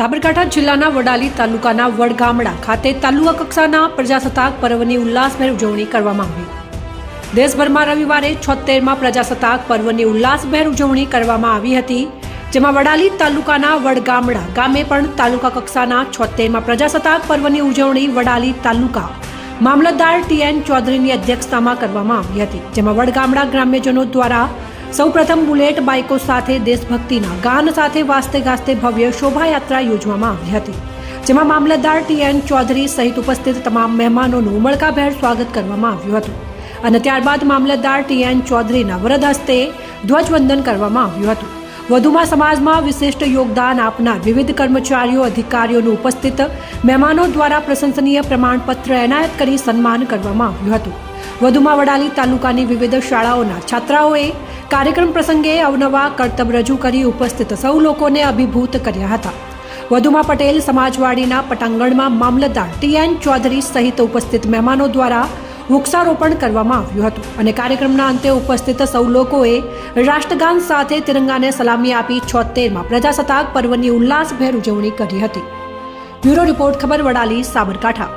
સાબરકાંઠા જિલ્લાના વડાલી તાલુકાના વડગામડા ખાતે તાલુકા કક્ષાના પ્રજાસત્તાક પર્વની ઉલ્લાસભેર ઉજવણી કરવામાં આવી. દેશભરમાં રવિવારે છોતેરમાં પ્રજાસત્તાક પર્વની ઉલ્લાસભેર ઉજવણી કરવામાં આવી હતી, જેમાં વડાલી તાલુકાના વડગામડા ગામે પણ તાલુકા કક્ષાના છોતેરમાં પ્રજાસત્તાક પર્વની ઉજવણી વડાલી તાલુકા મામલતદાર ટીએન ચૌધરીની અધ્યક્ષતામાં કરવામાં આવી હતી, જેમાં વડગામડા ગ્રામ્યજનો દ્વારા સૌપ્રથમ બુલેટ બાઇકો સાથે દેશભક્તિના ગાન સાથે વાસ્તે ગાસ્તે ભવ્ય શોભાયાત્રા યોજવામાં આવી હતી, જેમાં મામલતદાર ટીએન ચૌધરી સહિત ઉપસ્થિત તમામ મહેમાનોનું ઉમળકાભેર સ્વાગત કરવામાં આવ્યું હતું અને ત્યારબાદ મામલતદાર ટીએન ચૌધરીના વરદ હસ્તે ધ્વજવંદન કરવામાં આવ્યું હતું. વધુમાં સમાજમાં વિશિષ્ટ યોગદાન આપનાર વિવિધ કર્મચારીઓ, અધિકારીઓનું ઉપસ્થિત મહેમાનો દ્વારા પ્રશંસનીય પ્રમાણપત્ર એનાયત કરી સન્માન કરવામાં આવ્યું હતું. વધુમાં વડાલી તાલુકાની વિવિધ શાળાઓના છાત્રાઓએ કાર્યક્રમ પ્રસંગે અવનવા કરતબ રજૂ કરી ઉપસ્થિત સૌ લોકોને અભિભૂત કર્યા હતા. વધુમાં પટેલ સમાજવાડીના પટાંગણમાં મામલતદાર ટીએન ચૌધરી સહિત ઉપસ્થિત મહેમાનો દ્વારા વૃક્ષારોપણ કરવામાં આવ્યું હતું અને કાર્યક્રમના અંતે ઉપસ્થિત સૌ લોકોએ રાષ્ટ્રગાન સાથે તિરંગાને સલામી આપી છોતેરમાં પ્રજાસત્તાક પર્વની ઉલ્લાસભેર ઉજવણી કરી હતી. બ્યુરો રિપોર્ટ, ખબર વડાલી, સાબરકાંઠા.